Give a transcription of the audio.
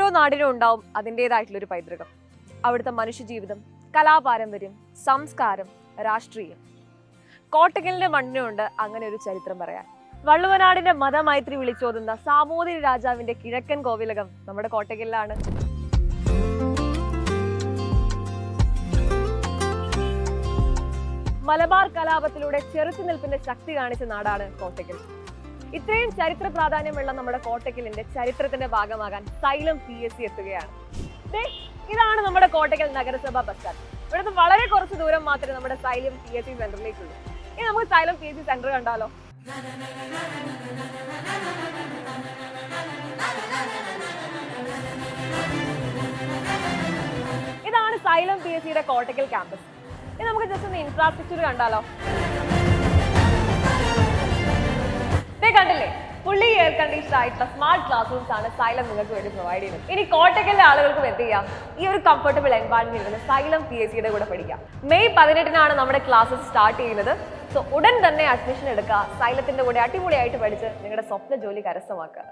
നാടിനും ഉണ്ടാവും അതിന്റെതായിട്ടുള്ളൊരു പൈതൃകം. അവിടുത്തെ മനുഷ്യജീവിതം കലാപാരമ്പര്യം സംസ്കാരം രാഷ്ട്രീയം. കോട്ടകലിന്റെ മണ്ണിനുണ്ട് അങ്ങനെ ഒരു ചരിത്രം പറയാൻ വള്ളുവനാടിന്റെ മതമൈത്രി വിളിച്ചോതുന്ന സാമൂതിരി രാജാവിന്റെ കിഴക്കൻ കോവിലകം നമ്മുടെ കോട്ടകലിലാണ് മലബാർ കലാപത്തിലൂടെ ചെറുത്തുനിൽപ്പിന്റെ ശക്തി കാണിച്ച നാടാണ് കോട്ടക്കൽ. ഇത്രയും ചരിത്ര പ്രാധാന്യമുള്ള നമ്മുടെ കോട്ടക്കലിന്റെ ചരിത്രത്തിന്റെ ഭാഗമാകാൻ സൈലം പി എസ് സി എത്തുകയാണ്. ഇതാണ് നമ്മുടെ കോട്ടക്കൽ നഗരസഭാ ബസ് സ്റ്റാൻഡ്. ഇവിടുന്ന് വളരെ കുറച്ച് ദൂരം മാത്രമേ നമ്മുടെ സൈലം പി എസ് സി സെന്ററിലേക്കുള്ളൂ. ഇനി നമുക്ക് Xylem P S C centre കണ്ടാലോ? ഇതാണ് സൈലം പി എസ് സിയുടെ കോട്ടക്കൽ ക്യാമ്പസ്. ഇനി നമുക്ക് ജസ്റ്റ് ഒന്ന് ഇൻഫ്രാസ്ട്രക്ചർ കണ്ടാലോ? കണ്ടില്ലേ? ഫുള്ളി എയർ കണ്ടീഷൻ ആയിട്ടുള്ള സ്മാർട്ട് ക്ലാസ് റൂംസ് ആണ് സൈലം നിങ്ങൾക്ക് വേണ്ടി പ്രൊവൈഡ് ചെയ്യുന്നത്. ഇനി കോട്ടക്കലിലെ ആളുകൾക്കും എന്ത് ചെയ്യാം? ഈ ഒരു കംഫർട്ടബിൾ എൻവയൺമെന്റിൽ സൈലം പി എസ് സിയുടെ കൂടെ പഠിക്കാം. മെയ് പതിനെട്ടിനാണ് നമ്മുടെ ക്ലാസ്സസ് സ്റ്റാർട്ട് ചെയ്യുന്നത്. സോ ഉടൻ തന്നെ അഡ്മിഷൻ എടുക്കുക. സൈലത്തിന്റെ കൂടെ അടിപൊളിയായിട്ട് പഠിച്ച് നിങ്ങളുടെ സ്വപ്ന ജോലി കരസ്ഥമാക്കുക.